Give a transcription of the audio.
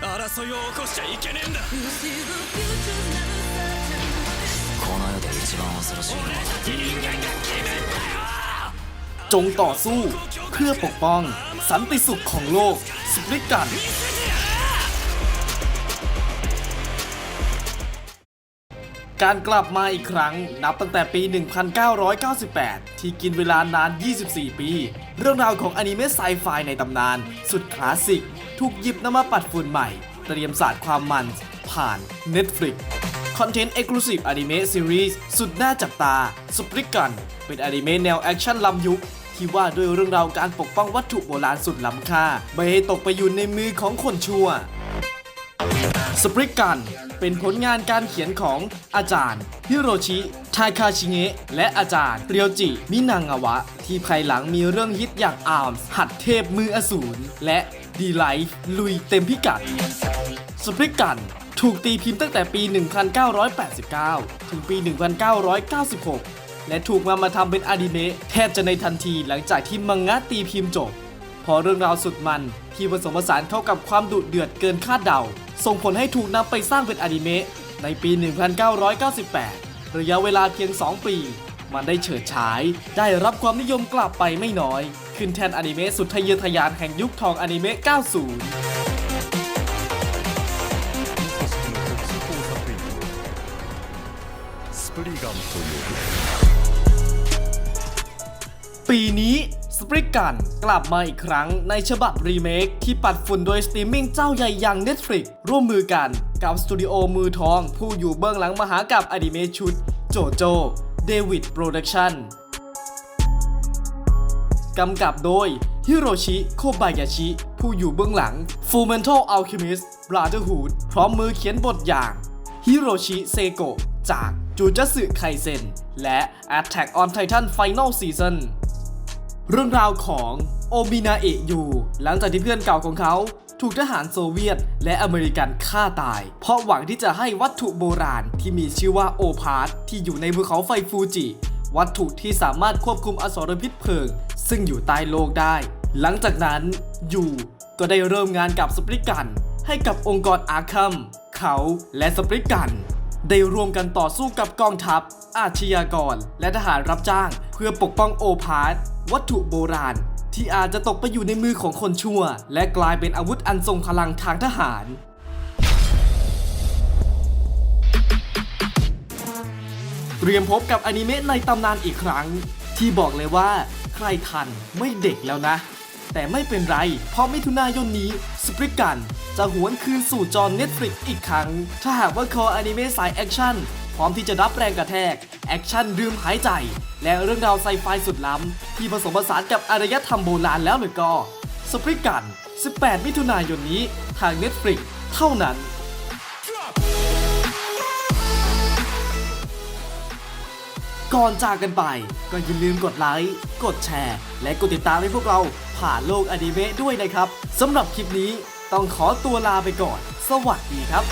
争いを起こしちゃいけねえんだこの世で一番恐ろしいのは จงต่อสู้เพื่อปกป้อง สันติสุขของโลกสปริกัน การกลับมาอีกครั้งนับตั้งแต่ปี 1998 ที่กินเวลานาน 24 ปี เรื่องราวของอนิเมะไซไฟในตำนาน สุดคลาสสิก ถูกหยิบนำมาปัดฝุ่นใหม่ เตรียมศาสตร์ความมัน ผ่าน Netflix คอนเทนต์ Exclusive อนิเมะซีรีส์สุดน่าจับตาสปริกันเป็นอนิเมะแนวแอคชั่นล้ำยุค ที่ว่าด้วยเรื่องราวการปกป้องวัตถุโบราณสุดล้ำค่า ไม่ให้ตกไปอยู่ในมือของคนชั่ว สปริกันเป็นผลงานการเขียนของอาจารย์ ฮิโรชิ ทาคาชิเงะ และอาจารย์เรียวจิ มินางาวะ ที่ภายหลังมีเรื่องฮิตอย่างอาร์มหัดเทพมืออสูร และดีไลฟ์ลุยเต็มพิกัด สปริกันถูกตีพิมพ์ตั้งแต่ปี 1989 ถึงปี 1996 และถูกนำมาทำเป็นอนิเมะแทบจะในทันทีหลังจากที่มังงะตีพิมพ์จบ พอเรื่องราวสุดมันที่ผสมผสานเข้ากับความดุเดือดเกินคาดเดา ส่งผลให้ถูกนำไปสร้างเป็นอนิเมะในปี 1998 ระยะเวลาเพียง 2 ปี มันได้เฉิดฉาย ได้รับความนิยมกลับไปไม่น้อย ขึ้นแทนอนิเมะสุดทะเยอทะยานแห่งยุคทองอนิเมะ 90ปีนี้ ปริกัน กลับมาอีกครั้งในฉบับรีเมคที่ปัดฝุ่นโดยสตรีมมิ่งเจ้าใหญ่อย่าง Netflix ร่วมมือกันกับสตูดิโอมือทอง ผู้อยู่เบื้องหลังมหากาบอนิเมะชุด โจโจเดวิดโปรดักชั่นกำกับโดยฮิโรชิ โคบายาชิ ผู้อยู่เบื้องหลัง Fullmetal Alchemist Brotherhood พร้อมมือเขียนบทอย่างฮิโรชิเซโกะจากจูจัสึไคเซนและ Attack on Titan Final Season เรื่องราวของโอมินาเอะยูหลังจากที่เพื่อนเก่าของเขา ถูกทหารโซเวียตและอเมริกันฆ่าตาย เพราะหวังที่จะให้วัตถุโบราณที่มีชื่อว่าโอพาร์ที่อยู่ในภูเขาไฟฟูจิ วัตถุที่สามารถควบคุมอสรพิษเพลิง ซึ่งอยู่ใต้โลกได้ หลังจากนั้นยูก็ได้เริ่มงานกับสปริกัน ให้กับองค์กรอาคัมเขาและสปริกัน ได้ร่วมกันต่อสู้กับกองทัพ อาชญากร และทหารรับจ้าง เพื่อปกป้องโอพาร์วัตถุโบราณ ที่อาจจะตกไปอยู่ในมือของคนชั่ว และกลายเป็นอาวุธอันทรงพลังทางทหารเตรียมพบกับอนิเมะในตำนานอีกครั้ง ที่บอกเลยว่า ใครทันไม่เด็กแล้วนะ แต่ไม่เป็นไร เพราะมิถุนายนนี้สปริกัน จะหวนคืนสู่จอ Netflix อีกครั้ง ถ้าหากว่าคออนิเมะสายแอคชั่นพร้อมที่จะรับแรงกระแทก แอคชั่นลืมหายใจ และเรื่องราวไซไฟสุดล้ำ ที่ผสมผสานกับอารยธรรมโบราณแล้วหรือก็สปริกัน 18 มิถุนายนนี้ทาง Netflix เท่านั้น ก่อนจากกันไป ก็อย่าลืมกดไลค์ กดแชร์ และกดติดตามให้พวกเราผ่านโลกอนิเมะด้วยนะครับสำหรับคลิปนี้ต้องขอตัวลาไปก่อน สวัสดีครับ